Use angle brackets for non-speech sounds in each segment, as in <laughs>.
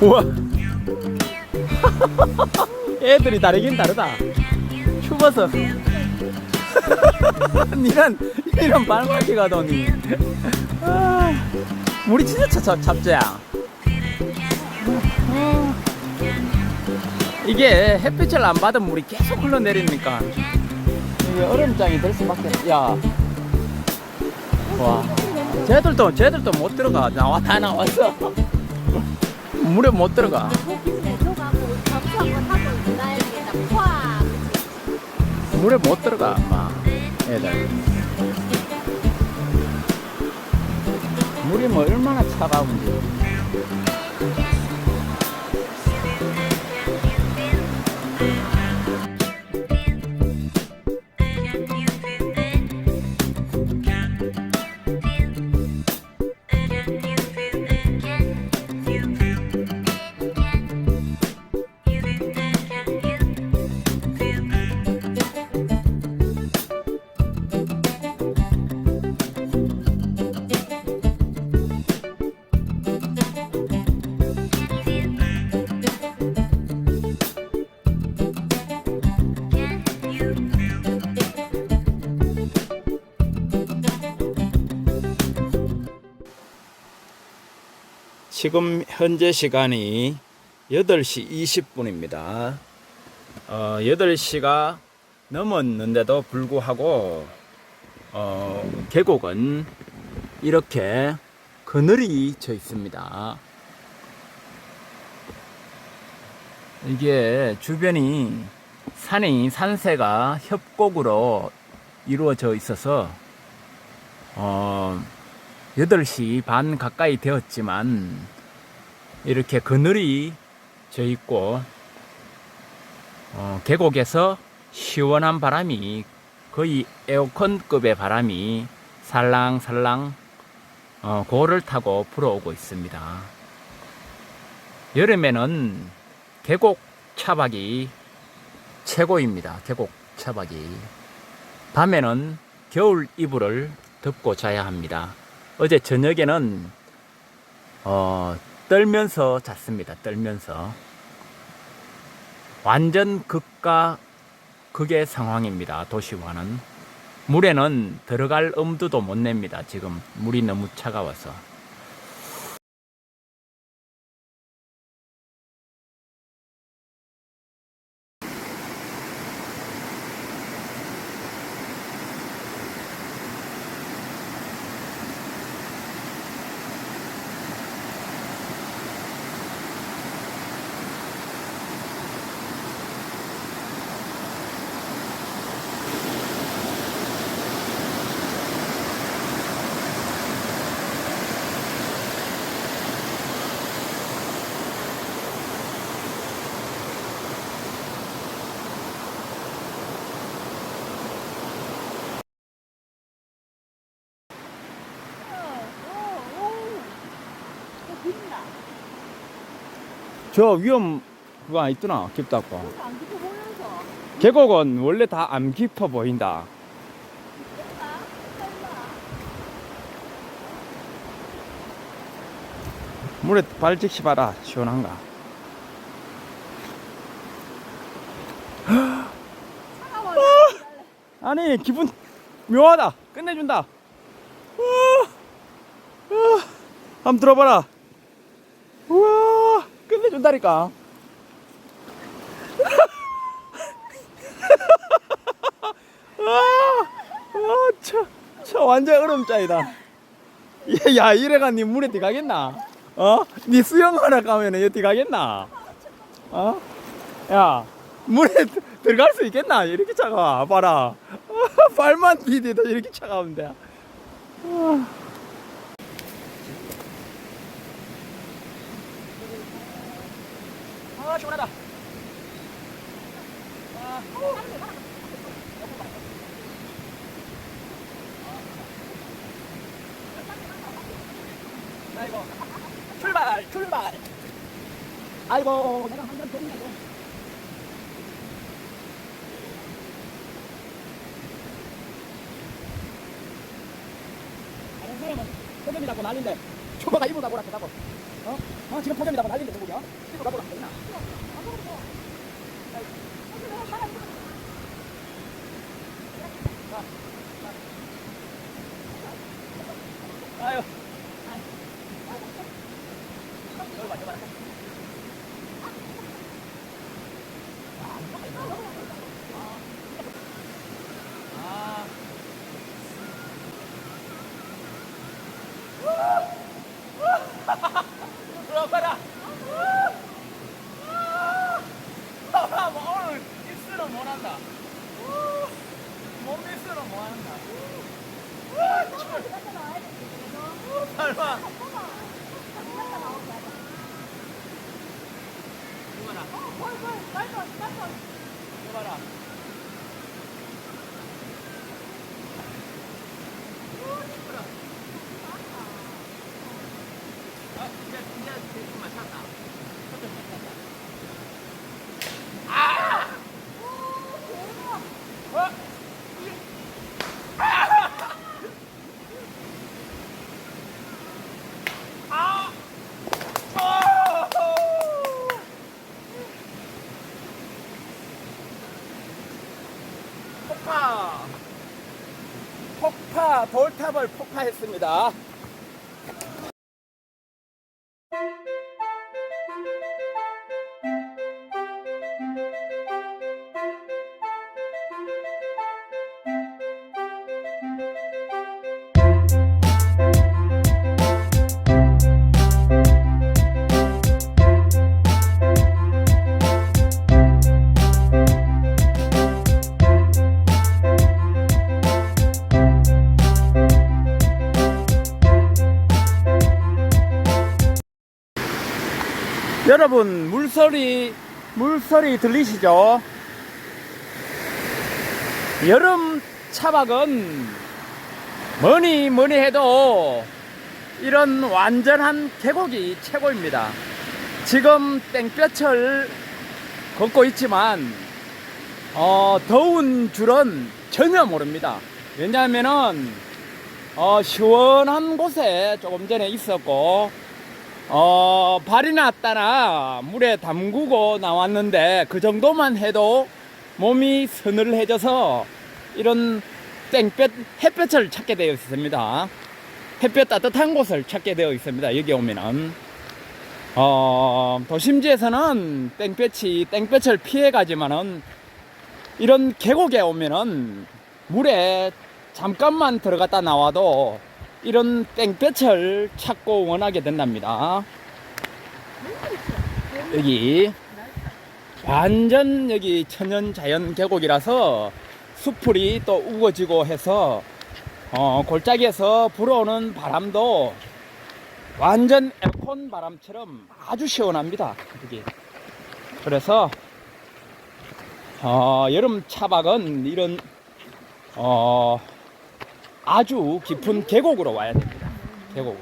우와. <laughs> 애들이 다르긴 다르다. 추워서. <laughs> 니는 이런 발맞기 가더니. 아, 물이 진짜 차, 차, 잡자야. 아, 이게 햇빛을 안 받은 물이 계속 흘러내리니까 이게 얼음장이 될 수밖에 없. 야, 와, 쟤들도 쟤들도 못 들어가. 나와 다 나왔어. 물에 못 들어가. 물에 못 들어가, 아마 애들. 물이 뭐 얼마나 차가운지. 지금 현재 시간이 8시 20분입니다. 어, 8시가 넘었는데도 불구하고 어, 계곡은 이렇게 그늘이 져 있습니다. 이게 주변이 산이 산세가 협곡으로 이루어져 있어서 어, 8시 반 가까이 되었지만 이렇게 그늘이 져 있고 어, 계곡에서 시원한 바람이 거의 에어컨급의 바람이 살랑살랑 어, 고를 타고 불어오고 있습니다. 여름에는 계곡 차박이 최고입니다. 계곡 차박이. 밤에는 겨울 이불을 덮고 자야 합니다. 어제 저녁에는 어, 떨면서 잤습니다. 떨면서 완전 극과 극의 상황입니다. 도시와는 물에는 들어갈 엄두도 못 냅니다. 지금 물이 너무 차가워서. 저 위험 그거 안 있더나 깊다고. 계곡은 원래 다 안 깊어 보인다. 물에 발 직시 봐라 시원한가. 아니 기분 묘하다. 끝내준다. 우와. 우와. 한번 들어봐라. 우와 끝내준다니까. <laughs> 아, 아, 차, 차 완전 얼음짜이다. 야, 야, 이래가 니 물에 들어가겠나? 어? 니 수영하러 가면은 여기 들어가겠나? 어? 야, 물에 드- 들어갈 수 있겠나? 이렇게 차가워. 봐라. <laughs> 발만 디디도 이렇게 차가운데. 아. 아, 시원하다. 아이고 출발 출발 아이고 내가 한잔 됐냐고 다른 사람은 소금이 잡고 난린데 초보가 이불 갖고 라고 어? 어 지금 포점이다 날리는데 누구야? 이거 가보라 되나? 아유. 아. 들어가라. 아, 뭐 오늘 입술은 못 한다. 몸 입술은 못 한다. 설마. 이거라. 이거라. 아, 이제 이제 대충 맞췄다. 초점 맞췄다. 아! 어? 아! 어! 폭파! 폭파! 돌탑을 폭파했습니다. 여러분 물소리 물소리 들리시죠? 여름 차박은 뭐니 뭐니 해도 이런 완전한 계곡이 최고입니다. 지금 땡볕을 걷고 있지만 어, 더운 줄은 전혀 모릅니다. 왜냐하면은 어, 시원한 곳에 조금 전에 있었고 어, 발이 났다나 물에 담그고 나왔는데 그 정도만 해도 몸이 서늘해져서 이런 땡볕, 햇볕을 찾게 되어 있습니다. 햇볕 따뜻한 곳을 찾게 되어 있습니다. 여기 오면은. 어, 도심지에서는 땡볕이, 땡볕을 피해 가지만은 이런 계곡에 오면은 물에 잠깐만 들어갔다 나와도 이런 땡볕을 찾고 원하게 된답니다. 여기 완전 여기 천연 자연 계곡이라서 수풀이 또 우거지고 해서 어, 골짜기에서 불어오는 바람도 완전 에어컨 바람처럼 아주 시원합니다. 여기. 그래서 어, 여름 차박은 이런 어, 아주 깊은 계곡으로 와야 됩니다. 계곡으로.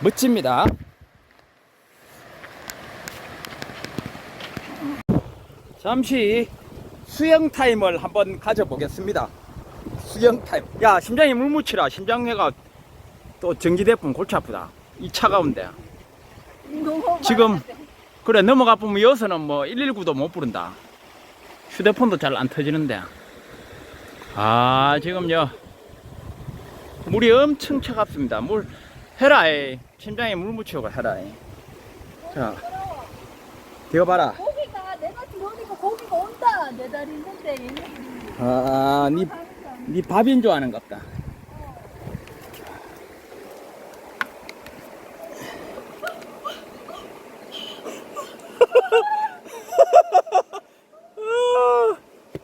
멋집니다. 잠시 수영 타임을 한번 가져보겠습니다. 수영 타임. 야, 심장이 물 묻히라. 심장내가 또 전기대품 골치 아프다. 이 차가운데. 지금 그래 넘어가 보면 여기서는 뭐 119도 못 부른다. 휴대폰도 잘 안 터지는데. 아, 지금 요. 물이 엄청 차갑습니다. 물 해라이. 심장에 물 묻히고 해라이. 자, 되어봐라. 고기가 내가 들어오니까 고기가 온다. 내 다리 있는데 얘네들이. 아, 니, 니 밥인 줄 아는 것 같다.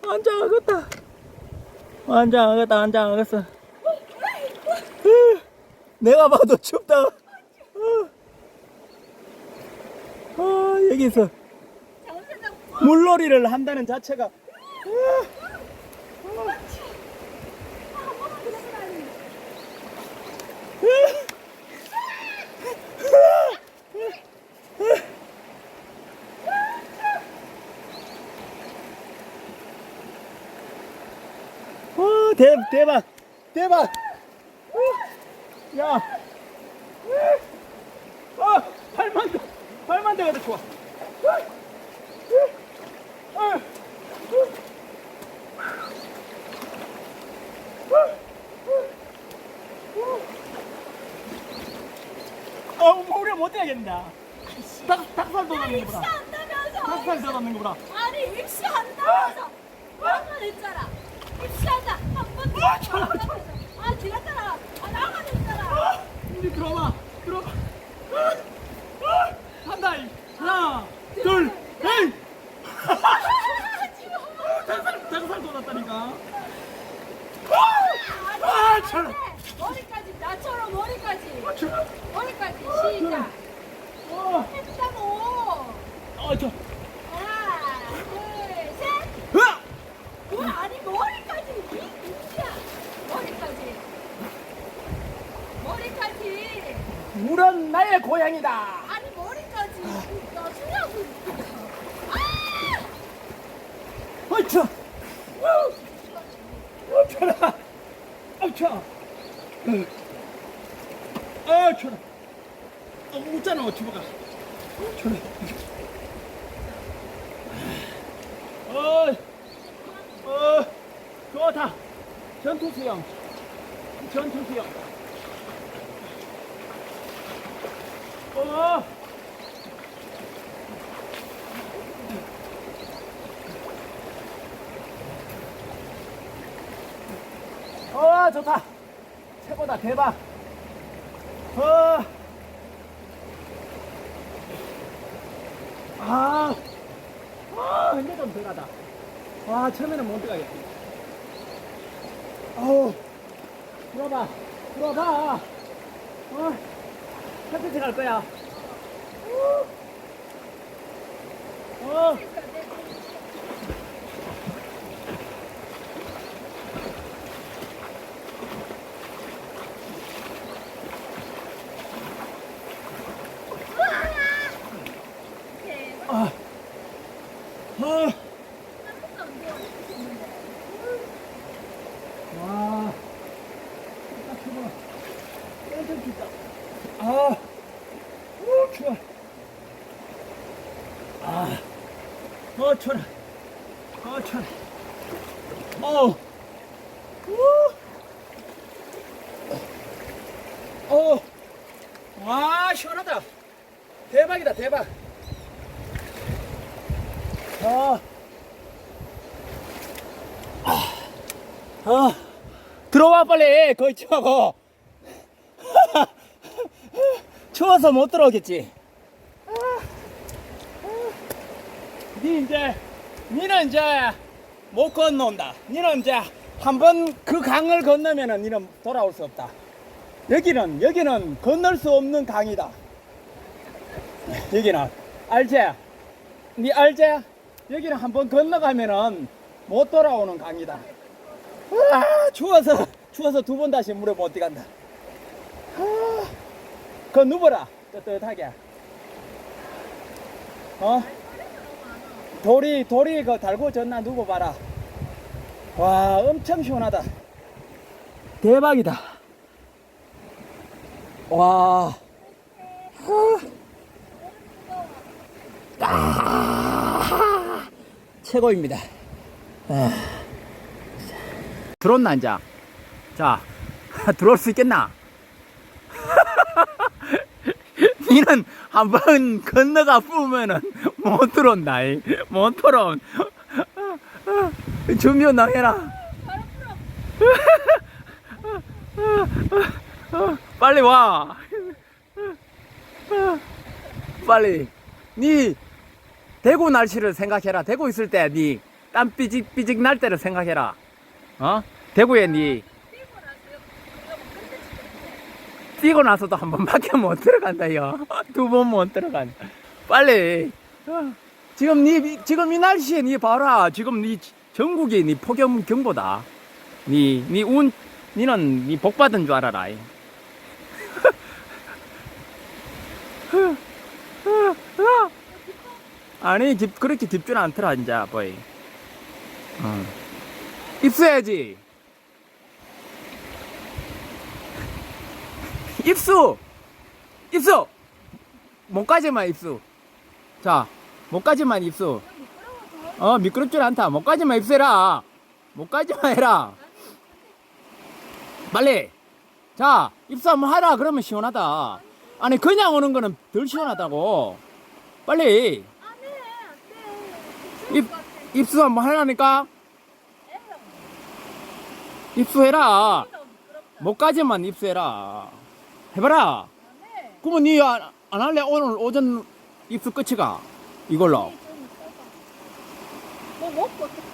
완전 아겠다. 완전 아겠다. 완전 아겠어. 내가 봐도 춥다. 아, 여기서 물놀이를 한다는 자체가 어, 대, 대박 대박 야 어, 발만 더, 발만 대가도 좋아. 어, 우리 못 해야겠다. 닭, 닭살 더 넣는 거보다. 입시한다면서 닭살 더 넣는 거보다. 아니 입시한다면서 나만 했잖아 입시한다 한번 아, 아 지났잖아 아 나만 했잖아 이리 들어봐. 들어봐. 한다. 하나, 둘, 셋. 닭살, 닭살 더 넣었다니까. 아, 잘. 머리까지 나처럼 머리까지 아, 잘. 머리까지 시작 어, 했다고 어, 저. 하나 둘셋 으아! 뭐 아니 머리까지 이 입시야 머리까지 머리까지 물은 나의 고향이다. 아니 머리까지 나 수냐고 아 어차. 어차라. 어차. 어차라. 어, 웃잖아, 어차가. 어차라. 어, 어, 좋다. 전투 수영. 전투 수영. 어. 어 좋다 최고다 대박 어. 아, 아, 근데 좀 덜하다. 와, 처음에는 못 들어가겠지. 어우, 들어봐, 들어봐. 어, 천천히 갈 거야. 어, 아, 아, 와, 딱 좋아. 완전 좋다. 아, 오, 좋아. 아, 어, 좋아. 어, 좋아. 어, 와, 시원하다. 대박이다, 대박. 아, 아, 들어와 빨리 거기 치하고 <laughs> 추워서 못 들어오겠지. 니 이제 니는 이제 못 건너온다. 니는 이제 한 번 그 강을 건너면은 니는 돌아올 수 없다. 여기는 여기는 건널 수 없는 강이다. 여기는 알지? 니 알지? 여기는 한 번 건너가면은 못 돌아오는 강이다. 아, 추워서 추워서 두 번 다시 물에 못 들어간다. 아, 그 누워라 뜨뜻하게. 어? 돌이 돌이 그 달고 졌나 누워 봐라. 와, 엄청 시원하다. 대박이다. 와. 아, 최고입니다. 아. 들어온나 이제 자 <laughs> 들어올 수 있겠나 <laughs> 니는 한번 <laughs> 건너가 뿌면은 못 들어온다 이. 못 들어온 준비 운동 해라 빨리 와 빨리 니 대구 날씨를 생각해라 대구 있을 때 니 땀 삐직삐직 날 때를 생각해라 어? 대구에 니 뛰고 나서도 한 번밖에 못 들어간다요. 두 번 못 들어간다. 빨리. 어. 지금 니 지금 이 날씨에 니 봐라. 지금 니 전국이 니 폭염 경보다. 니 니 운 니는 니 복 받은 줄 알아라. 아니 집 그렇게 깊진 않더라 이제 보이. 어. 입수해야지. 입수! 입수! 목까지만 입수. 자, 목까지만 입수. 어, 미끄럽질 않다. 목까지만 입수해라. 목까지만 해라. 빨리. 자, 입수 한번 하라. 그러면 시원하다. 아니, 그냥 오는 거는 덜 시원하다고. 빨리. 입, 입수 한번 하라니까. 입수해라. 목까지만 입수해라. 해봐라. 그러면 니안 할래? 오늘 오전 입수 끝이가. 이걸로. 뭐 먹고 어떻게